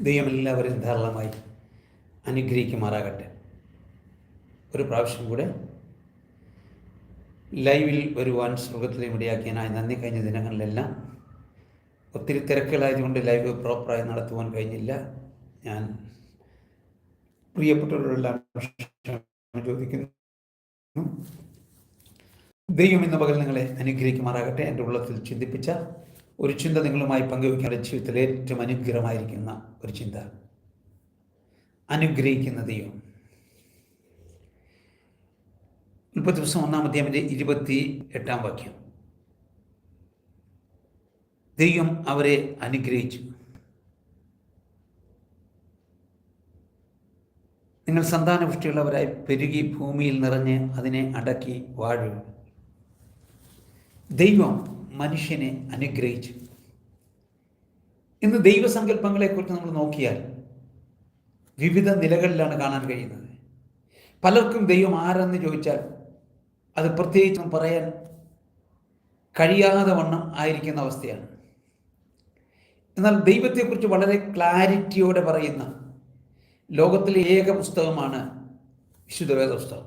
ദൈവം എല്ലാവരും ധാരാളമായി അനുഗ്രഹിക്കുമാറാകട്ടെ. ഒരു പ്രാവശ്യം കൂടെ ലൈവിൽ വരുവാൻ സ്വർഗത്തിലേയും ഇടയാക്കിയനായി നന്ദി. കഴിഞ്ഞ ദിനങ്ങളിലെല്ലാം ഒത്തിരി തിരക്കുകളായതുകൊണ്ട് ലൈവ് പ്രോപ്പറായി നടത്തുവാൻ കഴിഞ്ഞില്ല. ഞാൻ പ്രിയപ്പെട്ടവരോടെല്ലാം ചോദിക്കുന്നു. ദൈവം ഇന്ന് പകൽ നിങ്ങളെ അനുഗ്രഹിക്കുമാറാകട്ടെ. എന്റെ ഉള്ളത്തിൽ ചിന്തിപ്പിച്ച ഒരു ചിന്ത നിങ്ങളുമായി പങ്കുവയ്ക്കാൻ ജീവിതത്തിൽ ഏറ്റവും അനുഗ്രഹമായിരിക്കുന്ന ഒരു ചിന്ത. അനുഗ്രഹിക്കുന്ന ദൈവം മുപ്പത്തി ദിവസം ഒന്നാം അധ്യായത്തിന്റെ ഇരുപത്തി എട്ടാം വാക്യം. ദൈവം അവരെ അനുഗ്രഹിച്ചു. നിങ്ങൾ സന്താനപുഷ്ടിയുള്ളവരായി പെരുകി ഭൂമിയിൽ നിറഞ്ഞ് അതിനെ അടക്കി വാഴും ദൈവം മനുഷ്യനെ അനുഗ്രഹിച്ചു. ഇന്ന് ദൈവസങ്കല്പങ്ങളെക്കുറിച്ച് നമ്മൾ നോക്കിയാൽ വിവിധ നിലകളിലാണ് കാണാൻ കഴിയുന്നത്. പലർക്കും ദൈവം ആരെന്ന് ചോദിച്ചാൽ അത് പ്രത്യേകിച്ചും പറയാൻ കഴിയാതെ വണ്ണം ആയിരിക്കുന്ന അവസ്ഥയാണ്. എന്നാൽ ദൈവത്തെക്കുറിച്ച് വളരെ ക്ലാരിറ്റിയോടെ പറയുന്ന ലോകത്തിലെ ഏക പുസ്തകമാണ് വിശുദ്ധവേദ പുസ്തകം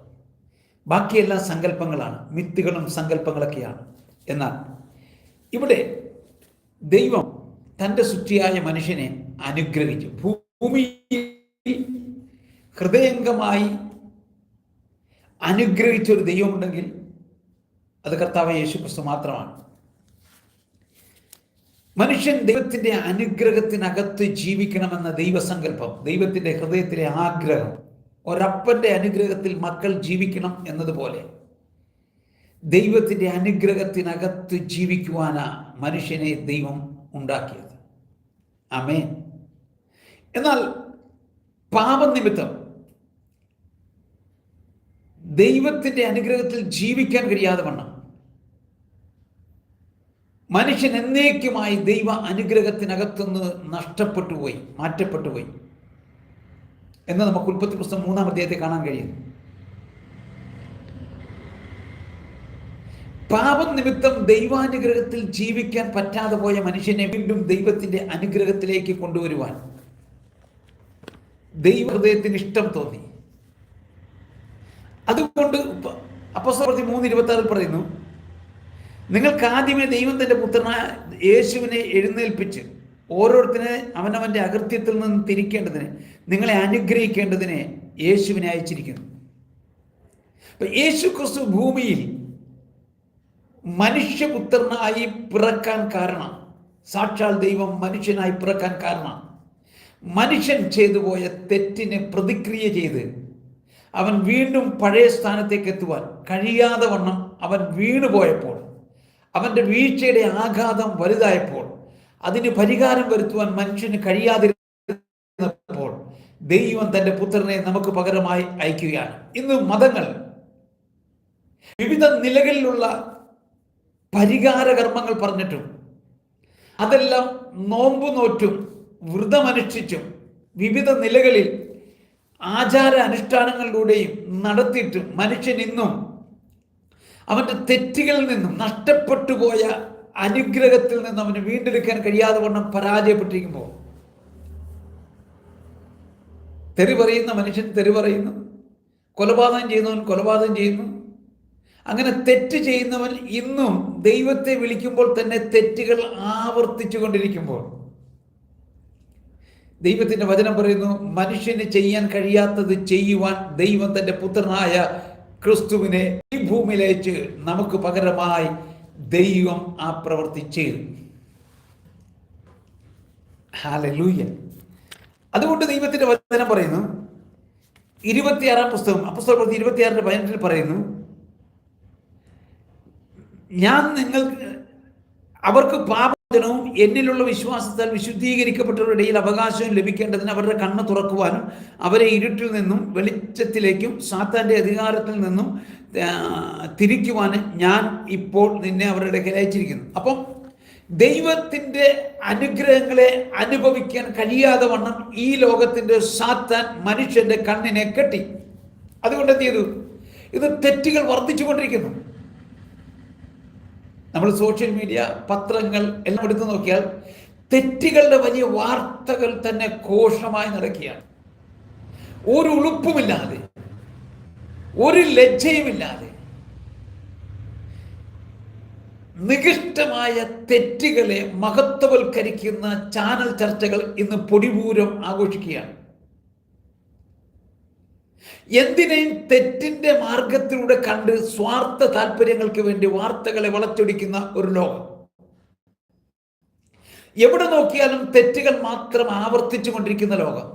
ബാക്കിയെല്ലാം സങ്കല്പങ്ങളാണ്. മിത്തുകളും സങ്കല്പങ്ങളൊക്കെയാണ്. എന്നാൽ ഇവിടെ ദൈവം തന്റെ സൃഷ്ടിയായ മനുഷ്യനെ അനുഗ്രഹിച്ചു. ഭൂമിയിൽ ഹൃദയംഗമായി അനുഗ്രഹിച്ച ഒരു ദൈവമുണ്ടെങ്കിൽ അത് കർത്താവ് യേശു ക്രിസ്തു മാത്രമാണ്. മനുഷ്യൻ ദൈവത്തിന്റെ അനുഗ്രഹത്തിനകത്ത് ജീവിക്കണമെന്ന ദൈവസങ്കല്പം ദൈവത്തിന്റെ ഹൃദയത്തിലെ ആഗ്രഹം ഒരപ്പന്റെ അനുഗ്രഹത്തിൽ മക്കൾ ജീവിക്കണം എന്നതുപോലെ ദൈവത്തിന്റെ അനുഗ്രഹത്തിനകത്ത് ജീവിക്കുവാനാ മനുഷ്യനെ ദൈവം ഉണ്ടാക്കിയത്. അമേ എന്നാൽ പാപനിമിത്തം ദൈവത്തിന്റെ അനുഗ്രഹത്തിൽ ജീവിക്കാൻ കഴിയാതെ വണ്ണം. മനുഷ്യൻ എന്നേക്കുമായി ദൈവ അനുഗ്രഹത്തിനകത്തുനിന്ന് നഷ്ടപ്പെട്ടു പോയി മാറ്റപ്പെട്ടു പോയി. എന്ന് നമുക്ക് ഉൽപ്പത്തി പുസ്തകം മൂന്നാം അധ്യായത്തെ കാണാൻ കഴിയും പാപം നിമിത്തം ദൈവാനുഗ്രഹത്തിൽ ജീവിക്കാൻ പറ്റാതെ പോയ മനുഷ്യനെ വീണ്ടും ദൈവത്തിന്റെ അനുഗ്രഹത്തിലേക്ക് കൊണ്ടുവരുവാൻ ദൈവഹൃദയത്തിന് ഇഷ്ടം തോന്നി. അതുകൊണ്ട് അപ്പസ്തപ്രതി മൂന്ന് ഇരുപത്തി ആറിൽ പറയുന്നു നിങ്ങൾക്ക് ആദ്യമേ ദൈവം തന്റെ പുത്രനായ യേശുവിനെ എഴുന്നേൽപ്പിച്ച് ഓരോരുത്തരെ അവനവന്റെ അകൃത്യത്തിൽ നിന്ന് തിരിക്കേണ്ടതിന് നിങ്ങളെ അനുഗ്രഹിക്കേണ്ടതിന് യേശുവിനെ അയച്ചിരിക്കുന്നു. യേശു ക്രിസ്തു ഭൂമിയിൽ മനുഷ്യപുത്രനായി പിറക്കാൻ കാരണം. സാക്ഷാൽ ദൈവം മനുഷ്യനായി പിറക്കാൻ കാരണം. മനുഷ്യൻ ചെയ്തു പോയ തെറ്റിനെ പ്രതിക്രിയ ചെയ്ത് അവൻ വീണ്ടും പഴയ സ്ഥാനത്തേക്ക് എത്തുവാൻ കഴിയാതെ വണ്ണം അവൻ വീണുപോയപ്പോൾ അവന്റെ വീഴ്ചയുടെ ആഘാതം വലുതായപ്പോൾ അതിന് പരിഹാരം വരുത്തുവാൻ മനുഷ്യന് കഴിയാതിരുന്നപ്പോൾ ദൈവം തന്റെ പുത്രനെ നമുക്ക് പകരമായി അയക്കുകയാണ്. ഇന്ന് മതങ്ങൾ വിവിധ നിലകളിലുള്ള പരിഹാര കർമ്മങ്ങൾ പറഞ്ഞിട്ടും അതെല്ലാം നോമ്പു നോറ്റും വ്രതമനുഷ്ഠിച്ചും വിവിധ നിലകളിൽ ആചാര അനുഷ്ഠാനങ്ങളിലൂടെയും നടത്തിയിട്ടും മനുഷ്യൻ ഇന്നും അവന്റെ തെറ്റുകളിൽ നിന്നും നഷ്ടപ്പെട്ടു പോയ അനുഗ്രഹത്തിൽ നിന്ന് അവന് വീണ്ടെടുക്കാൻ കഴിയാതെ വണ്ണം പരാജയപ്പെട്ടിരിക്കുമ്പോൾ തെറി പറയുന്ന മനുഷ്യൻ തെറി പറയുന്നു. കൊലപാതകം ചെയ്യുന്നവൻ കൊലപാതകം ചെയ്യുന്നു. അങ്ങനെ തെറ്റ് ചെയ്യുന്നവൻ ഇന്നും ദൈവത്തെ വിളിക്കുമ്പോൾ തന്നെ തെറ്റുകൾ ആവർത്തിച്ചു കൊണ്ടിരിക്കുമ്പോൾ ദൈവത്തിന്റെ വചനം പറയുന്നു മനുഷ്യന് ചെയ്യാൻ കഴിയാത്തത് ചെയ്യുവാൻ ദൈവം തന്റെ പുത്രനായ ക്രിസ്തുവിനെ ഈ ഭൂമിയിലേക്ക് നമുക്ക് പകരമായി ദൈവം ആ പ്രവൃത്തി ചെയ്തു ഹാലൂയ്യ അതുകൊണ്ട് ദൈവത്തിന്റെ വചനം പറയുന്നു ഇരുപത്തിയാറാം പുസ്തകം അപ്പുസ്തകം ഇരുപത്തിയാറിന്റെ പതിനെട്ടിൽ പറയുന്നു ഞാൻ നിങ്ങൾക്ക് അവർക്ക് പാപജനവും എന്നിലുള്ള വിശ്വാസത്താൽ വിശുദ്ധീകരിക്കപ്പെട്ടവരുടെ ഇടയിൽ അവകാശവും ലഭിക്കേണ്ടതിന് അവരുടെ കണ്ണ് തുറക്കുവാനും അവരെ ഇരുട്ടിൽ നിന്നും വെളിച്ചത്തിലേക്കും സാത്താന്റെ അധികാരത്തിൽ നിന്നും തിരിക്കുവാനും ഞാൻ ഇപ്പോൾ നിന്നെ അവരുടെ ഇടയ്ക്ക് അയച്ചിരിക്കുന്നു. അപ്പം ദൈവത്തിന്റെ അനുഗ്രഹങ്ങളെ അനുഭവിക്കാൻ കഴിയാതെ വണ്ണം ഈ ലോകത്തിന്റെ സാത്താൻ മനുഷ്യന്റെ കണ്ണിനെ കെട്ടി. അതുകൊണ്ട് എന്ത് ചെയ്തു? ഇത് തെറ്റുകൾ വർദ്ധിച്ചു കൊണ്ടിരിക്കുന്നു നമ്മൾ സോഷ്യൽ മീഡിയ പത്രങ്ങൾ എല്ലാം എടുത്തു നോക്കിയാൽ തെറ്റുകളുടെ വലിയ വാർത്തകൾ തന്നെ ഘോഷമായി നടക്കുകയാണ് ഒരു ഉളുപ്പുമില്ലാതെ ഒരു ലജ്ജയുമില്ലാതെ നികൃഷ്ടമായ തെറ്റുകളെ മഹത്വവൽക്കരിക്കുന്ന ചാനൽ ചർച്ചകൾ ഇന്ന് പൊടിപൂരം ആഘോഷിക്കുകയാണ്. എന്തിനേയും തെറ്റിന്റെ മാർഗത്തിലൂടെ കണ്ട് സ്വാർത്ഥ താല്പര്യങ്ങൾക്ക് വേണ്ടി വാർത്തകളെ വളച്ചൊടിക്കുന്ന ഒരു ലോകം. എവിടെ നോക്കിയാലും തെറ്റുകൾ മാത്രം ആവർത്തിച്ചു കൊണ്ടിരിക്കുന്ന ലോകം.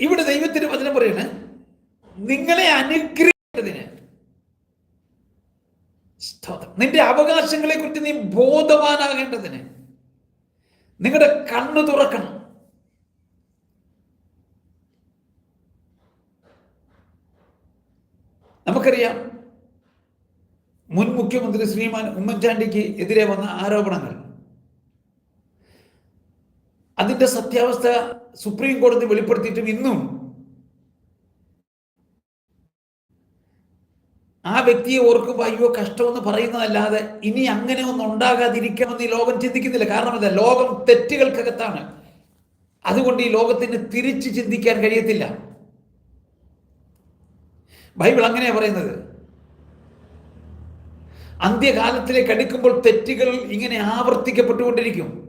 ഇവിടെ ദൈവത്തിന് വചനം പറയാണ് നിങ്ങളെ അനുഗ്രഹിക്കുന്നതിന് നിന്റെ അവകാശങ്ങളെ കുറിച്ച് നീ ബോധവാനാകേണ്ടതിന് നിങ്ങളുടെ കണ്ണു തുറക്കണം. നമുക്കറിയാം മുൻ മുഖ്യമന്ത്രി ശ്രീമാൻ ഉമ്മൻചാണ്ടിക്ക് എതിരെ വന്ന ആരോപണങ്ങൾ. അതിന്റെ സത്യാവസ്ഥ സുപ്രീം കോടതി വെളിപ്പെടുത്തിയിട്ടും ഇന്നും ആ വ്യക്തിയെ ഓർക്കുമ്പോൾ അയ്യോ കഷ്ടമെന്ന് പറയുന്നതല്ലാതെ ഇനി അങ്ങനെ ഒന്നും ഉണ്ടാകാതിരിക്കണമെന്ന് ഈ ലോകം ചിന്തിക്കുന്നില്ല. കാരണം എന്താ? ലോകം തെറ്റുകൾക്കകത്താണ്. അതുകൊണ്ട് ഈ ലോകത്തിന് തിരിച്ച് ചിന്തിക്കാൻ കഴിയത്തില്ല. ബൈബിൾ അങ്ങനെയാ പറയുന്നത്. അന്ത്യകാലത്തിലേക്ക് അടുക്കുമ്പോൾ തെറ്റുകൾ ഇങ്ങനെ ആവർത്തിക്കപ്പെട്ടുകൊണ്ടിരിക്കും.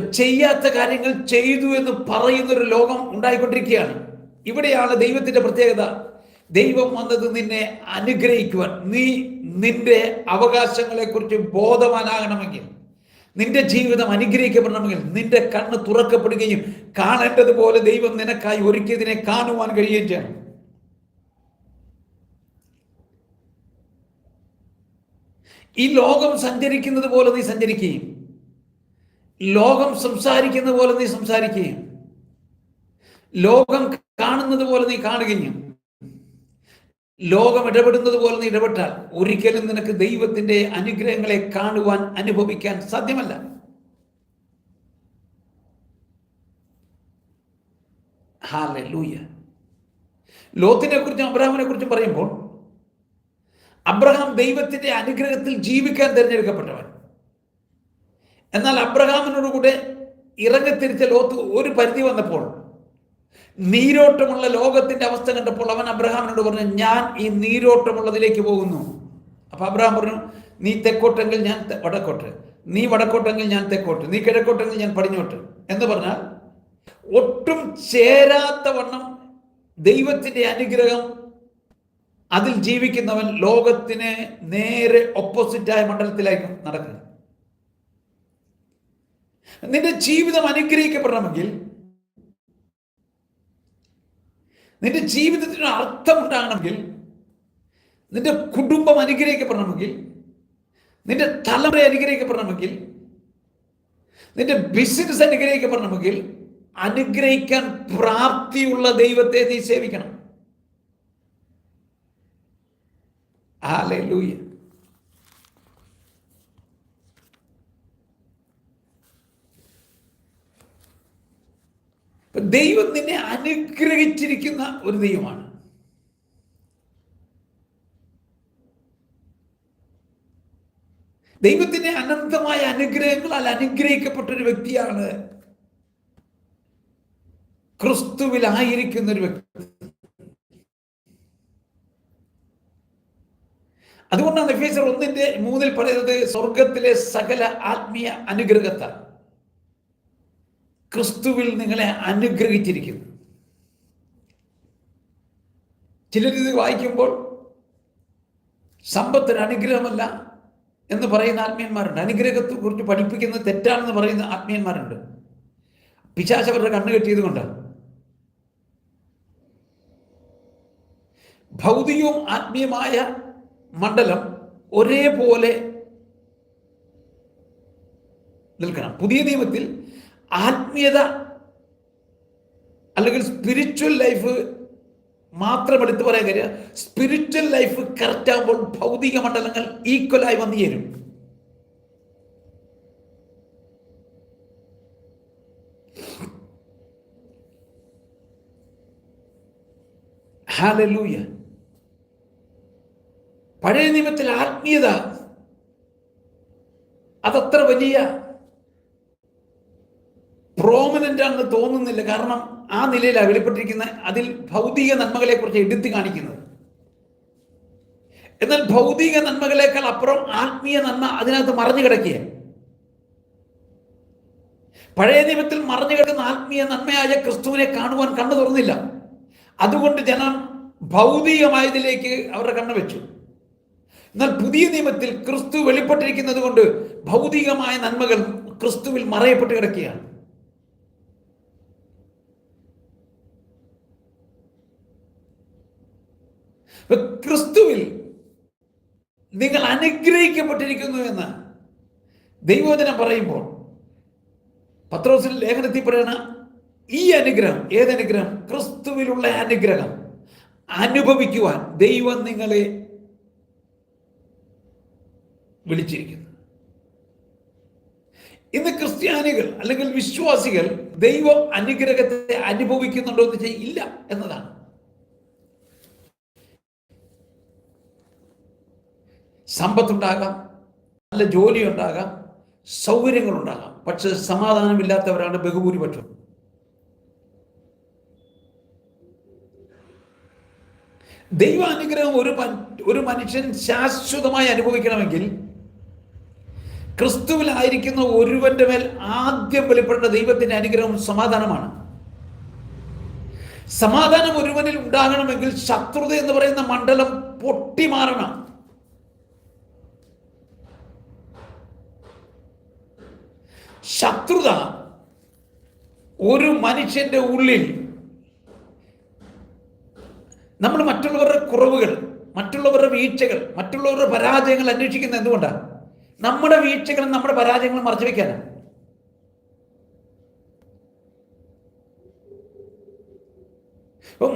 ചെയ്യാത്ത കാര്യങ്ങൾ ചെയ്തു എന്ന് പറയുന്ന ഒരു ലോകം ഉണ്ടായിക്കൊണ്ടിരിക്കുകയാണ്. ഇവിടെയാണ് ദൈവത്തിന്റെ പ്രത്യേകത. ദൈവം വന്നത് നിന്നെ അനുഗ്രഹിക്കുവാൻ. നീ നിന്റെ അവകാശങ്ങളെക്കുറിച്ച് ബോധവാനാകണമെങ്കിൽ നിന്റെ ജീവിതം അനുഗ്രഹിക്കപ്പെടണമെങ്കിൽ നിന്റെ കണ്ണ് തുറക്കപ്പെടുകയും കാണേണ്ടതുപോലെ ദൈവം നിനക്കായി ഒരുക്കിയതിനെ കാണുവാൻ കഴിയുകയും ചെയ്യണം. ഈ ലോകം സഞ്ചരിക്കുന്നത് പോലെ നീ സഞ്ചരിക്കുകയും ലോകം സംസാരിക്കുന്ന പോലെ നീ സംസാരിക്കുകയും ലോകം കാണുന്നത് പോലെ നീ കാണുകയും ലോകം ഇടപെടുന്നത് പോലെ നീ ഇടപെട്ടാൽ ഒരിക്കലും നിനക്ക് ദൈവത്തിന്റെ അനുഗ്രഹങ്ങളെ കാണുവാൻ അനുഭവിക്കാൻ സാധ്യമല്ല. ലോത്തിനെ കുറിച്ചും അബ്രഹാമിനെ കുറിച്ചും പറയുമ്പോൾ അബ്രഹാം ദൈവത്തിന്റെ അനുഗ്രഹത്തിൽ ജീവിക്കാൻ തിരഞ്ഞെടുക്കപ്പെട്ടവൻ. എന്നാൽ അബ്രഹാമിനോട് കൂടെ ഇറങ്ങിത്തിരിച്ച ലോത്ത് ഒരു പരിധി വന്നപ്പോൾ നീരോട്ടമുള്ള ലോകത്തിന്റെ അവസ്ഥ കണ്ടപ്പോൾ അവൻ അബ്രഹാമിനോട് പറഞ്ഞു ഞാൻ ഈ നീരോട്ടമുള്ളതിലേക്ക് പോകുന്നു. അപ്പൊ അബ്രഹാം പറഞ്ഞു നീ തെക്കോട്ടെങ്കിൽ ഞാൻ വടക്കോട്ട്. നീ വടക്കോട്ടെങ്കിൽ ഞാൻ തെക്കോട്ട്. നീ കിഴക്കോട്ടെങ്കിൽ ഞാൻ പടിഞ്ഞോട്ട്. എന്ന് പറഞ്ഞാൽ ഒട്ടും ചേരാത്ത വണ്ണം ദൈവത്തിന്റെ അനുഗ്രഹം അതിൽ ജീവിക്കുന്നവൻ ലോകത്തിന് നേരെ ഓപ്പോസിറ്റായ മണ്ഡലത്തിലായിരിക്കും നടക്കുന്നത്. നിന്റെ ജീവിതം അനുഗ്രഹിക്കപ്പെടണമെങ്കിൽ നിന്റെ ജീവിതത്തിന് അർത്ഥം ഉണ്ടാകണമെങ്കിൽ നിന്റെ കുടുംബം അനുഗ്രഹിക്കപ്പെടണമെങ്കിൽ നിന്റെ തലമുറ അനുഗ്രഹിക്കപ്പെടണമെങ്കിൽ നിന്റെ ബിസിനസ് അനുഗ്രഹിക്കപ്പെടണമെങ്കിൽ അനുഗ്രഹിക്കാൻ പ്രാപ്തിയുള്ള ദൈവത്തെ നീ സേവിക്കണം. ആലേ ലൂയ്യ ദൈവം നിന്നെ അനുഗ്രഹിച്ചിരിക്കുന്ന ഒരു ദൈവമാണ്. ദൈവത്തിന്റെ അനന്തമായ അനുഗ്രഹങ്ങളാൽ അനുഗ്രഹിക്കപ്പെട്ട ഒരു വ്യക്തിയാണ്. ക്രിസ്തുവിലായിരിക്കുന്ന ഒരു വ്യക്തി. അതുകൊണ്ടാണ് എഫേസർ ഒന്നിന്റെ മൂന്നിൽ പറയുന്നത് സ്വർഗത്തിലെ സകല ആത്മീയ അനുഗ്രഹത്താൽ. ക്രിസ്തുവിൽ നിങ്ങളെ അനുഗ്രഹിച്ചിരിക്കുന്നു. ചിലരിത് വായിക്കുമ്പോൾ സമ്പത്തിന് അനുഗ്രഹമല്ല എന്ന് പറയുന്ന ആത്മീയന്മാരുണ്ട്. അനുഗ്രഹത്തെ കുറിച്ച് പഠിപ്പിക്കുന്നത് തെറ്റാണെന്ന് പറയുന്ന ആത്മീയന്മാരുണ്ട്. പിശാശ് അവരുടെ കണ്ണ് കെട്ടിയത് കൊണ്ടാണ്. ഭൗതികവും ആത്മീയമായ മണ്ഡലം ഒരേപോലെ നിൽക്കണം. പുതിയ നിയമത്തിൽ ആത്മീയത അല്ലെങ്കിൽ സ്പിരിച്വൽ ലൈഫ് മാത്രം എടുത്തു പറയാൻ കാര്യം സ്പിരിച്വൽ ലൈഫ് കറക്റ്റ് ആകുമ്പോൾ ഭൗതിക മണ്ഡലങ്ങൾ ഈക്വലായി വന്നു ചേരും. ഹാലലൂയ പഴയ നിയമത്തിൽ ആത്മീയത അതത്ര വലിയ പ്രോമിനന്റ് ആണെന്ന് തോന്നുന്നില്ല. കാരണം ആ നിലയിൽ വെളിപ്പെട്ടിരിക്കുന്ന അതിൽ ഭൗതിക നന്മകളെ കുറിച്ച് എടുത്തു കാണിക്കുന്നത്. എന്നാൽ ഭൗതിക നന്മകളെക്കാൾ അപ്പുറം ആത്മീയ നന്മ അതിനകത്ത് മറഞ്ഞു കിടക്കുക പഴയ നിയമത്തിൽ മറഞ്ഞു കിടക്കുന്ന ആത്മീയ നന്മയായ ക്രിസ്തുവിനെ കാണുവാൻ കണ്ണു തുറന്നില്ല. അതുകൊണ്ട് ജനം ഭൗതികമായതിലേക്ക് അവരുടെ കണ്ണ് വെച്ചു. എന്നാൽ പുതിയ നിയമത്തിൽ ക്രിസ്തു വെളിപ്പെട്ടിരിക്കുന്നത് കൊണ്ട് ഭൗതികമായ നന്മകൾ ക്രിസ്തുവിൽ മറയപ്പെട്ട് കിടക്കുകയാണ്. ക്രിസ്തുവിൽ നിങ്ങൾ അനുഗ്രഹിക്കപ്പെട്ടിരിക്കുന്നു എന്ന് ദൈവോചനം പറയുമ്പോൾ പത്രോസിൽ ലേഖനത്തിൽ പറയുന്ന ഈ അനുഗ്രഹം ഏതനുഗ്രഹം ക്രിസ്തുവിലുള്ള അനുഗ്രഹം. അനുഭവിക്കുവാൻ ദൈവം നിങ്ങളെ വിളിച്ചിരിക്കുന്നു. ഇന്ന് ക്രിസ്ത്യാനികൾ അല്ലെങ്കിൽ വിശ്വാസികൾ ദൈവ അനുഗ്രഹത്തെ അനുഭവിക്കുന്നുണ്ടോ എന്ന് ചെയ്യില്ല എന്നതാണ്. സമ്പത്തുണ്ടാകാം നല്ല ജോലി ഉണ്ടാകാം സൗകര്യങ്ങളുണ്ടാകാം. പക്ഷെ സമാധാനമില്ലാത്തവരാണ് ബഹുഭൂരിപക്ഷം. ദൈവാനുഗ്രഹം ഒരു ഒരു മനുഷ്യൻ ശാശ്വതമായി അനുഭവിക്കണമെങ്കിൽ ക്രിസ്തുവിലായിരിക്കുന്ന ഒരുവന്റെ മേൽ ആദ്യം വെളിപ്പെടേണ്ട ദൈവത്തിന്റെ അനുഗ്രഹം സമാധാനമാണ്. സമാധാനം ഒരുവനിൽ ഉണ്ടാകണമെങ്കിൽ ശത്രുത എന്ന് പറയുന്ന മണ്ഡലം പൊട്ടിമാറണം. ശത്രുത ഒരു മനുഷ്യന്റെ ഉള്ളിൽ നമ്മൾ മറ്റുള്ളവരുടെ കുറവുകൾ മറ്റുള്ളവരുടെ വീഴ്ചകൾ മറ്റുള്ളവരുടെ പരാജയങ്ങൾ അന്വേഷിക്കുന്നത് എന്തുകൊണ്ടാണ്? നമ്മുടെ വീഴ്ചകളും നമ്മുടെ പരാജയങ്ങളും മറച്ചു വെക്കാനാണ്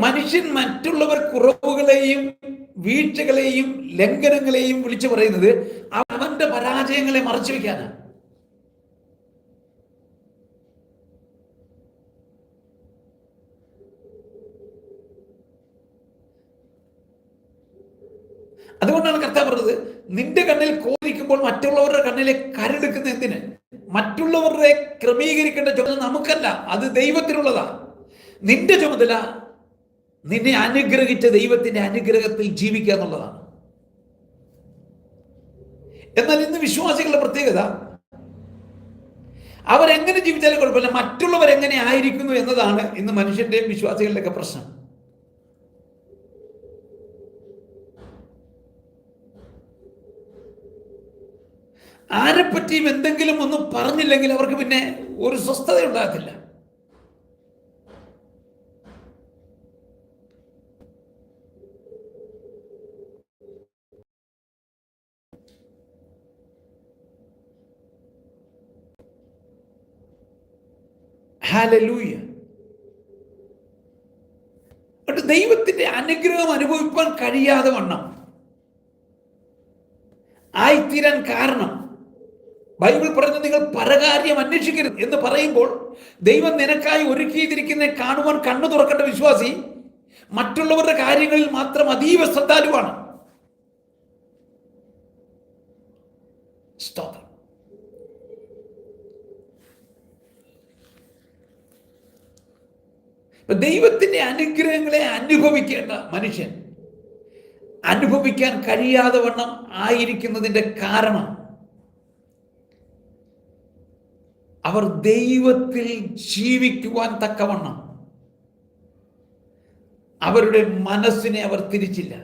മനുഷ്യൻ മറ്റുള്ളവർ കുറവുകളെയും വീഴ്ചകളെയും ലംഘനങ്ങളെയും വിളിച്ചു പറയുന്നത് അവന്റെ പരാജയങ്ങളെ മറച്ചു വെക്കാനാണ് അതുകൊണ്ടാണ് കർത്താവ് പറഞ്ഞത് നിന്റെ കണ്ണിൽ കോരിക്കുമ്പോൾ മറ്റുള്ളവരുടെ കണ്ണിലെ കരടുക്കുന്ന എന്തിന്? മറ്റുള്ളവരുടെ ക്രമീകരിക്കേണ്ട ചുമതല നമുക്കല്ല അത് ദൈവത്തിനുള്ളതാ. നിന്റെ ചുമതല നിന്നെ അനുഗ്രഹിച്ച ദൈവത്തിന്റെ അനുഗ്രഹത്തിൽ ജീവിക്കുക എന്നുള്ളതാണ്. എന്നാൽ ഇന്ന് വിശ്വാസികളുടെ പ്രത്യേകത അവരെങ്ങനെ ജീവിച്ചാലും കുഴപ്പമില്ല മറ്റുള്ളവരെങ്ങനെ ആയിരിക്കുന്നു എന്നതാണ് ഇന്ന് മനുഷ്യന്റെയും വിശ്വാസികളുടെയൊക്കെ പ്രശ്നം. ആരെപ്പറ്റിയും എന്തെങ്കിലും ഒന്നും പറഞ്ഞില്ലെങ്കിൽ അവർക്ക് പിന്നെ ഒരു സ്വസ്ഥത ഉണ്ടാകത്തില്ല. ദൈവത്തിന്റെ അനുഗ്രഹം അനുഭവിപ്പാൻ കഴിയാതെ വണ്ണം. ആയിത്തീരാൻ കാരണം. ബൈബിൾ പറയുന്നത് നിങ്ങൾ പരകാര്യം അന്വേഷിക്കരുത് എന്ന് പറയുമ്പോൾ ദൈവം നിനക്കായി ഒരുക്കിയിരിക്കുന്ന കാണുവാൻ കണ്ണു തുറക്കേണ്ട വിശ്വാസി മറ്റുള്ളവരുടെ കാര്യങ്ങളിൽ മാത്രം അതീവ ശ്രദ്ധാലുവാണ്. സ്റ്റോപ്പ് ദൈവത്തിന്റെ അനുഗ്രഹങ്ങളെ അനുഭവിക്കേണ്ട മനുഷ്യൻ അനുഭവിക്കാൻ കഴിയാതെ വണ്ണം ആയിരിക്കുന്നതിന്റെ കാരണം അവർ ദൈവത്തിൽ ജീവിക്കുവാൻ തക്കവണ്ണം. അവരുടെ മനസ്സിനെ അവർ തിരിച്ചില്ല.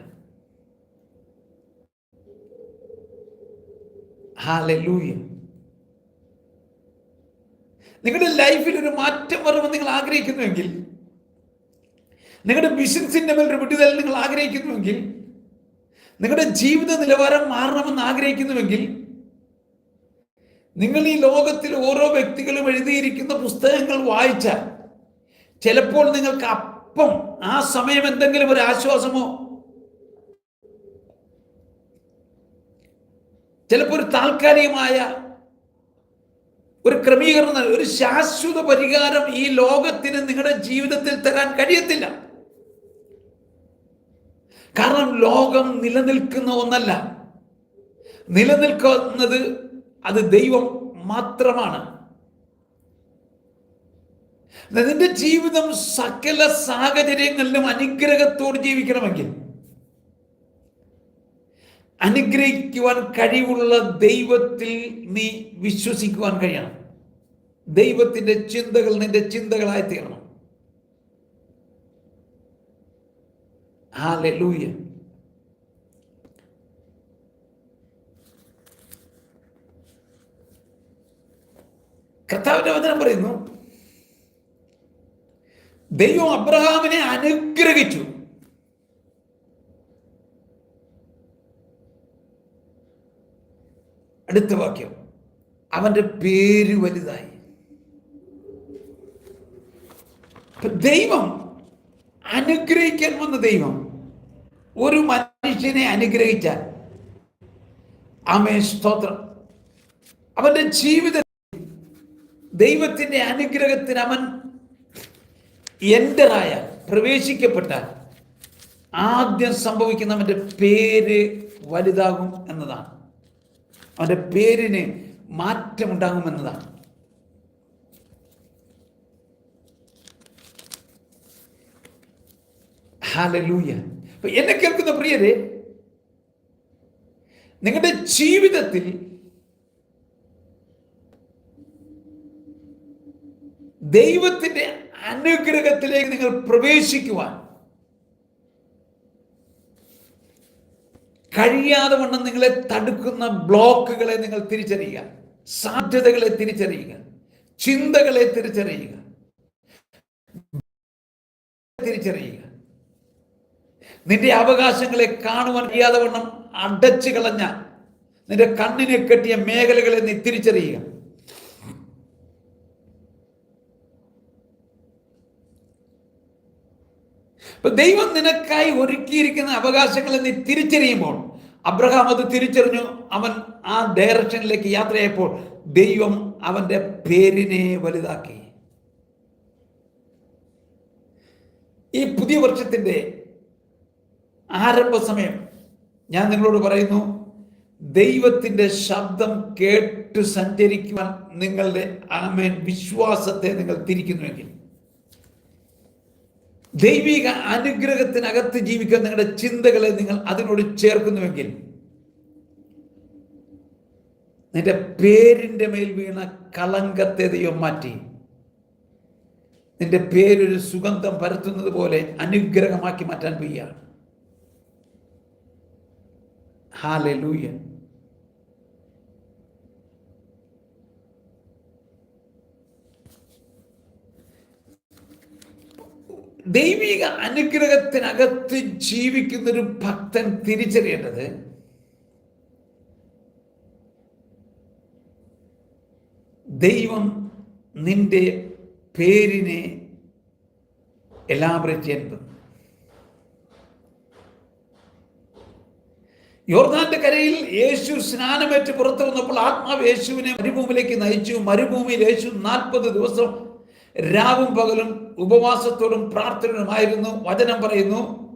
ഹാലൂയ നിങ്ങളുടെ ലൈഫിൽ ഒരു മാറ്റം വരുമെന്ന് നിങ്ങൾ ആഗ്രഹിക്കുന്നുവെങ്കിൽ നിങ്ങളുടെ ബിസിനസിന്റെ മേൽ ഒരു വിടുതൽ നിങ്ങൾ ആഗ്രഹിക്കുന്നുവെങ്കിൽ നിങ്ങളുടെ ജീവിത നിലവാരം മാറണമെന്ന് ആഗ്രഹിക്കുന്നുവെങ്കിൽ നിങ്ങൾ ഈ ലോകത്തിൽ ഓരോ വ്യക്തികളും എഴുതിയിരിക്കുന്ന പുസ്തകങ്ങൾ വായിച്ചാൽ ചിലപ്പോൾ നിങ്ങൾക്ക് അപ്പം ആ സമയം എന്തെങ്കിലും ഒരു ആശ്വാസമോ? ചിലപ്പോൾ ഒരു താൽക്കാലികമായ ഒരു ക്രമീകരണം ഒരു ശാശ്വത പരിഹാരം ഈ ലോകത്തിന് നിങ്ങളുടെ ജീവിതത്തിൽ തരാൻ കഴിയത്തില്ല. കാരണം ലോകം നിലനിൽക്കുന്ന ഒന്നല്ല. നിലനിൽക്കുന്നത് അത് ദൈവം മാത്രമാണ്. നിന്റെ ജീവിതം സകല സാഹചര്യങ്ങളിലും അനുഗ്രഹത്തോട് ജീവിക്കണമെങ്കിൽ അനുഗ്രഹിക്കുവാൻ കഴിവുള്ള ദൈവത്തിൽ നീ വിശ്വസിക്കുവാൻ കഴിയണം. ദൈവത്തിന്റെ ചിന്തകൾ നിന്റെ ചിന്തകളായി തീരണം. ഹാലൂയ കർത്താവിന്റെ വചനം പറയുന്നു ദൈവം അബ്രഹാമിനെ അനുഗ്രഹിച്ചു. അടുത്ത വാക്യം അവന്റെ പേര് വലുതായി. ദൈവം അനുഗ്രഹിക്കാൻ വന്ന ദൈവം ഒരു മനുഷ്യനെ അനുഗ്രഹിച്ചാൽ അമേ സ്തോത്രം. അവന്റെ ജീവിത ദൈവത്തിന്റെ അനുഗ്രഹത്തിന് അവൻ എന്ററായ പ്രവേശിക്കപ്പെട്ട ആദ്യം സംഭവിക്കുന്നവന്റെ പേര് വലുതാകും എന്നതാണ്. അവന്റെ പേരിന് മാറ്റമുണ്ടാകും എന്നതാണ് ഹാലലൂയ എന്നെ കേൾക്കുന്ന പ്രിയരെ നിങ്ങളുടെ ജീവിതത്തിൽ ദൈവത്തിന്റെ അനുഗ്രഹത്തിലേക്ക് നിങ്ങൾ പ്രവേശിക്കുവാൻ. കഴിയാതെ വണ്ണം നിങ്ങളെ തടുക്കുന്ന ബ്ലോക്കുകളെ നിങ്ങൾ തിരിച്ചറിയുക. സാധ്യതകളെ തിരിച്ചറിയുക. ചിന്തകളെ തിരിച്ചറിയുക. തിരിച്ചറിയുക. നിന്റെ അവകാശങ്ങളെ കാണുവാൻ കഴിയാതെ വണ്ണം അടച്ചു കളഞ്ഞ നിന്റെ കണ്ണിനെ കെട്ടിയ മേഖലകളെ നീ തിരിച്ചറിയുക. ദൈവം നിനക്കായി ഒരുക്കിയിരിക്കുന്ന അവകാശങ്ങളെ നീ തിരിച്ചറിയുമ്പോൾ അബ്രഹാം അത് തിരിച്ചറിഞ്ഞു. അവൻ ആ ഡയറക്ഷനിലേക്ക് യാത്രയായപ്പോൾ ദൈവം അവന്റെ പേരിനെ വലുതാക്കി. ഈ പുതിയ വർഷത്തിന്റെ ആരംഭ സമയം ഞാൻ നിങ്ങളോട് പറയുന്നു ദൈവത്തിന്റെ ശബ്ദം കേട്ട് സഞ്ചരിക്കുവാൻ നിങ്ങളുടെ ആമേൻ വിശ്വാസത്തെ നിങ്ങൾ തിരിക്കുന്നുവെങ്കിൽ. ദൈവിക അനുഗ്രഹത്തിനകത്ത് ജീവിക്കാൻ നിങ്ങളുടെ ചിന്തകളെ നിങ്ങൾ അതിനോട് ചേർക്കുന്നുവെങ്കിൽ നിന്റെ പേരിന്റെ മേൽ വീണ കളങ്കത്തെ ദൈവം മാറ്റി. നിന്റെ പേരൊരു സുഗന്ധം പരത്തുന്നത് പോലെ അനുഗ്രഹമാക്കി മാറ്റാൻ വയ്യാണ് ഹാലൂയ ദൈവിക അനുഗ്രഹത്തിനകത്ത് ജീവിക്കുന്ന ഒരു ഭക്തൻ തിരിച്ചറിയേണ്ടത് ദൈവം നിന്റെ പേരിനെ എലാബറേറ്റ് ചെയ്യുന്നത് യോർദാന്റെ കരയിൽ യേശു സ്നാനമേറ്റ് പുറത്തു വന്നപ്പോൾ ആത്മാവ് യേശുവിനെ മരുഭൂമിയിലേക്ക് നയിച്ചു. മരുഭൂമിയിൽ യേശു നാൽപ്പത് ദിവസം രാവും പകലും ഉപവാസത്തോടും പ്രാർത്ഥനയുമായിരുന്നു വചനം പറയുന്നു.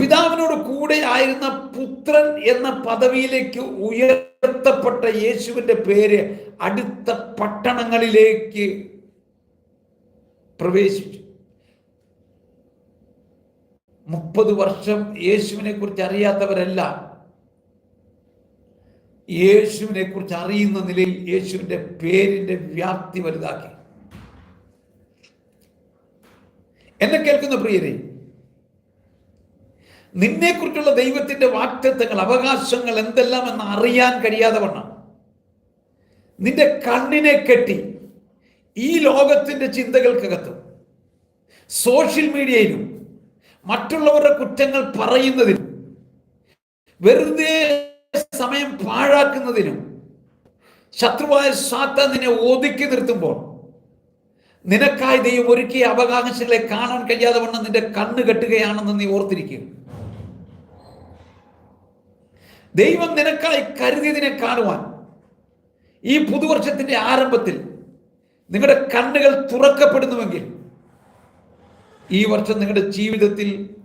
പിതാവിനോട് കൂടെ ആയിരുന്ന പുത്രൻ എന്ന പദവിയിലേക്ക് ഉയർത്തപ്പെട്ട യേശുവിന്റെ പേര് അടുത്ത പട്ടണങ്ങളിലേക്ക് പ്രവേശിച്ചു. മുപ്പത് വർഷം യേശുവിനെ കുറിച്ച് അറിയാത്തവരല്ല. യേശുവിനെ കുറിച്ച് അറിയുന്ന നിലയിൽ യേശുവിന്റെ പേരിന്റെ വ്യാപ്തി വലുതാക്കി. എന്നെ കേൾക്കുന്ന പ്രിയരെ നിന്നെക്കുറിച്ചുള്ള ദൈവത്തിന്റെ വാക്തത്വങ്ങൾ അവകാശങ്ങൾ എന്തെല്ലാം എന്ന് അറിയാൻ കഴിയാതെ വണ്ണം നിന്റെ കണ്ണിനെ കെട്ടി ഈ ലോകത്തിന്റെ ചിന്തകൾക്കകത്തും സോഷ്യൽ മീഡിയയിലും മറ്റുള്ളവരുടെ കുറ്റങ്ങൾ പറയുന്നതിനും വെറുതെ സമയം പാഴാക്കുന്നതിനും ശത്രുവായ സാത്ത നിന്നെ ഒതുക്കി നിർത്തുമ്പോൾ നിനക്കായി ദൈവം ഒരുക്കിയ അവകാശങ്ങളെ കാണാൻ കഴിയാതെ വണ്ണം നിന്റെ കണ്ണ് കെട്ടുകയാണെന്ന് നീ ഓർത്തിരിക്കുക. ദൈവം നിനക്കായി കരുതിയതിനെ കാണുവാൻ ഈ പുതുവർഷത്തിന്റെ ആരംഭത്തിൽ നിങ്ങളുടെ കണ്ണുകൾ തുറക്കപ്പെടുന്നുവെങ്കിൽ ഈ വർഷം നിങ്ങളുടെ ജീവിതത്തിൽ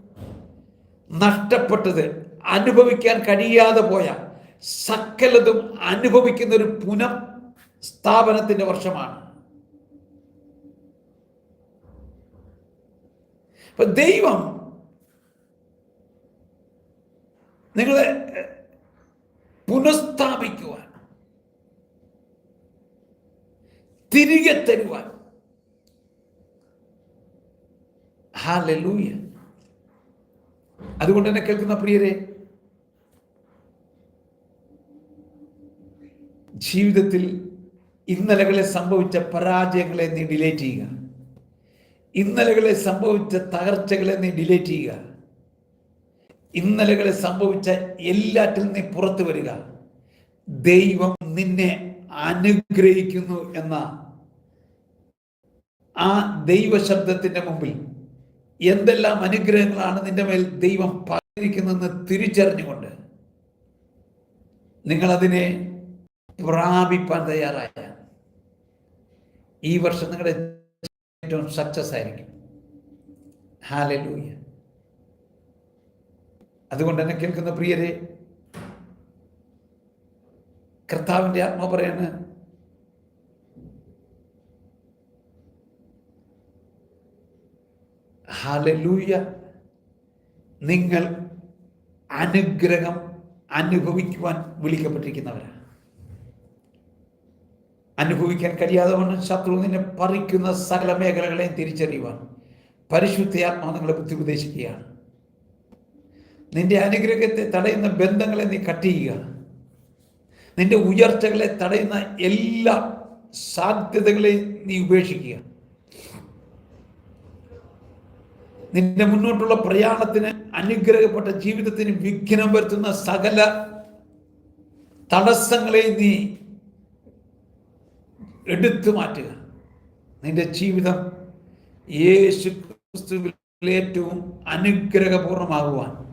നഷ്ടപ്പെട്ടത് അനുഭവിക്കാൻ കഴിയാതെ പോയ സകലതും അനുഭവിക്കുന്ന ഒരു പുനഃസ്ഥാപനത്തിന്റെ വർഷമാണ്. അപ്പൊ ദൈവം നിങ്ങളെ പുനഃസ്ഥാപിക്കുവാൻ തിരികെ തരുവാൻ. ഹാലൂയ അതുകൊണ്ട് തന്നെ കേൾക്കുന്ന പ്രിയരെ ജീവിതത്തിൽ ഇന്നലകളെ സംഭവിച്ച പരാജയങ്ങളെ നീ ഡിലേറ്റ് ചെയ്യുക. ഇന്നലകളെ സംഭവിച്ച തകർച്ചകളെ നീ ഡിലേറ്റ് ചെയ്യുക. ഇന്നലകളെ സംഭവിച്ച എല്ലാറ്റിൽ നീ പുറത്തു വരിക. ദൈവം നിന്നെ അനുഗ്രഹിക്കുന്നു എന്ന ആ ദൈവശബ്ദത്തിന്റെ മുമ്പിൽ എന്തെല്ലാം അനുഗ്രഹങ്ങളാണ് നിന്റെ മേൽ ദൈവം പറഞ്ഞിരിക്കുന്നതെന്ന് തിരിച്ചറിഞ്ഞുകൊണ്ട് നിങ്ങളതിനെ പ്രാപിപ്പാൻ തയ്യാറായ ഈ വർഷം നിങ്ങളുടെ ഏറ്റവും സക്സസ് ആയിരിക്കും. ഹാലൂയ അതുകൊണ്ട് തന്നെ കേൾക്കുന്ന പ്രിയരെ കർത്താവിന്റെ ആത്മ പറയാണ് ഹാലലൂയ നിങ്ങൾ അനുഗ്രഹം അനുഭവിക്കുവാൻ വിളിക്കപ്പെട്ടിരിക്കുന്നവരാണ്. അനുഭവിക്കാൻ കഴിയാതെ കൊണ്ട് ശത്രു നിന്നെ പറിക്കുന്ന സകല മേഖലകളെയും തിരിച്ചറിയുവാൻ പരിശുദ്ധയാത്മാ നിങ്ങളെ ബുദ്ധി ഉപദേശിക്കുകയാണ് നിന്റെ അനുഗ്രഹത്തെ തടയുന്ന ബന്ധങ്ങളെ നീ കട്ട് നിന്റെ ഉയർച്ചകളെ തടയുന്ന എല്ലാ സാധ്യതകളെയും നീ ഉപേക്ഷിക്കുക. നിന്റെ മുന്നോട്ടുള്ള പ്രയാണത്തിന് അനുഗ്രഹപ്പെട്ട ജീവിതത്തിന് വിഘ്നം വരുത്തുന്ന സകല തടസ്സങ്ങളെ നീ എടുത്തു മാറ്റുക. നിന്റെ ജീവിതം യേശു ക്രിസ്തുവിൽ ഏറ്റവും അനുഗ്രഹപൂർണമാകുവാൻ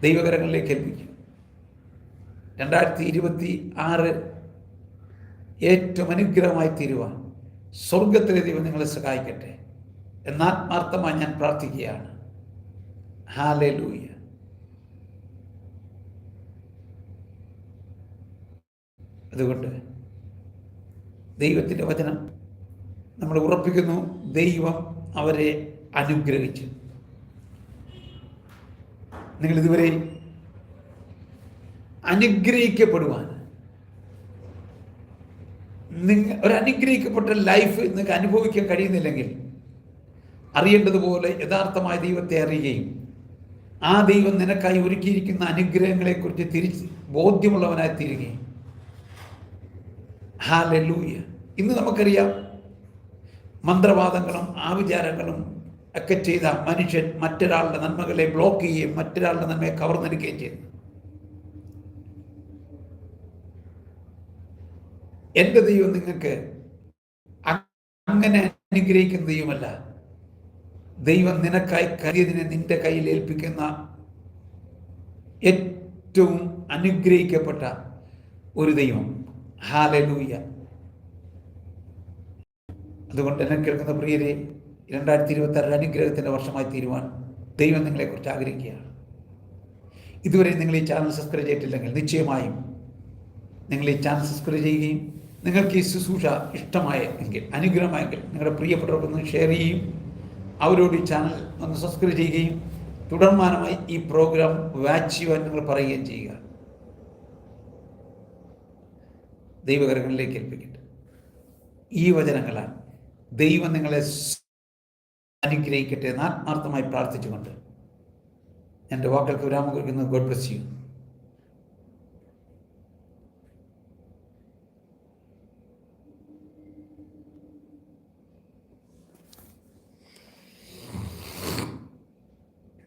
ദൈവകരങ്ങളിലേക്ക് ഏൽപ്പിക്കും. രണ്ടായിരത്തി ഇരുപത്തി ആറ് ഏറ്റവും അനുഗ്രഹമായി തീരുവാൻ സ്വർഗത്തിലെ ദൈവം നിങ്ങളെ സഹായിക്കട്ടെ. എന്നാത്മാർത്ഥമായി ഞാൻ പ്രാർത്ഥിക്കുകയാണ്. ഹാലെ ലൂയ അതുകൊണ്ട് ദൈവത്തിന്റെ വചനം നമ്മൾ ഉറപ്പിക്കുന്നു. ദൈവം അവരെ അനുഗ്രഹിച്ചു. നിങ്ങൾ ഇതുവരെ അനുഗ്രഹിക്കപ്പെടുവാൻ നിങ്ങൾ ഒരു അനുഗ്രഹിക്കപ്പെട്ട ലൈഫ് നിങ്ങൾക്ക് അനുഭവിക്കാൻ കഴിയുന്നില്ലെങ്കിൽ അറിയേണ്ടതുപോലെ യഥാർത്ഥമായ ദൈവത്തെ അറിയുകയും ആ ദൈവം നിനക്കായി ഒരുക്കിയിരിക്കുന്ന അനുഗ്രഹങ്ങളെക്കുറിച്ച് തിരിച്ച് ബോധ്യമുള്ളവനായി തീരുകയും ഹാലൂയ ഇന്ന് നമുക്കറിയാം മന്ത്രവാദങ്ങളും ആവിചാരങ്ങളും ഒക്കെ ചെയ്ത മനുഷ്യൻ മറ്റൊരാളുടെ നന്മകളെ ബ്ലോക്ക് ചെയ്യുകയും മറ്റൊരാളുടെ നന്മയെ കവർന്നെടുക്കുകയും ചെയ്യുന്നു എന്റെ ദൈവം നിങ്ങൾക്ക് അങ്ങനെ അനുഗ്രഹിക്കുന്ന ദൈവമല്ല. ദൈവം നിനക്കായി കരിയതിനെ നിന്റെ കയ്യിൽ ഏൽപ്പിക്കുന്ന ഏറ്റവും അനുഗ്രഹിക്കപ്പെട്ട ഒരു ദൈവം. ഹാലലൂയ. അതുകൊണ്ട് എന്നെ കേൾക്കുന്ന പ്രിയരെ രണ്ടായിരത്തി ഇരുപത്തി ആറ് അനുഗ്രഹത്തിന്റെ വർഷമായി തീരുവാൻ ദൈവം നിങ്ങളെക്കുറിച്ച് ആഗ്രഹിക്കുകയാണ്. ഇതുവരെ നിങ്ങൾ ഈ ചാനൽ സബ്സ്ക്രൈബ് ചെയ്തിട്ടില്ലെങ്കിൽ നിശ്ചയമായും നിങ്ങൾ ഈ ചാനൽ സബ്സ്ക്രൈബ് ചെയ്യുകയും നിങ്ങൾക്ക് ഈ ശുശ്രൂഷ ഇഷ്ടമായ എങ്കിൽ അനുഗ്രഹമായെങ്കിൽ നിങ്ങളുടെ പ്രിയപ്പെട്ടവർക്കൊന്ന് ഷെയർ ചെയ്യും അവരോട് ഈ ചാനൽ ഒന്ന് സബ്സ്ക്രൈബ് ചെയ്യുകയും തുടർമാനമായി ഈ പ്രോഗ്രാം വാച്ച് ചെയ്യുവാൻ നിങ്ങൾ പറയുകയും ചെയ്യുക. ദൈവകരങ്ങളിലേക്ക് ഏൽപ്പിക്കട്ടെ. ഈ വചനങ്ങളാണ് ദൈവം നിങ്ങളെ അനുഗ്രഹിക്കട്ടെ എന്ന് ആത്മാർത്ഥമായി പ്രാർത്ഥിച്ചുകൊണ്ട് എന്റെ വാക്കൾക്ക് വിരാമം കുറിക്കുന്നത് ഗോഡ് ബ്ലസ് ചെയ്യും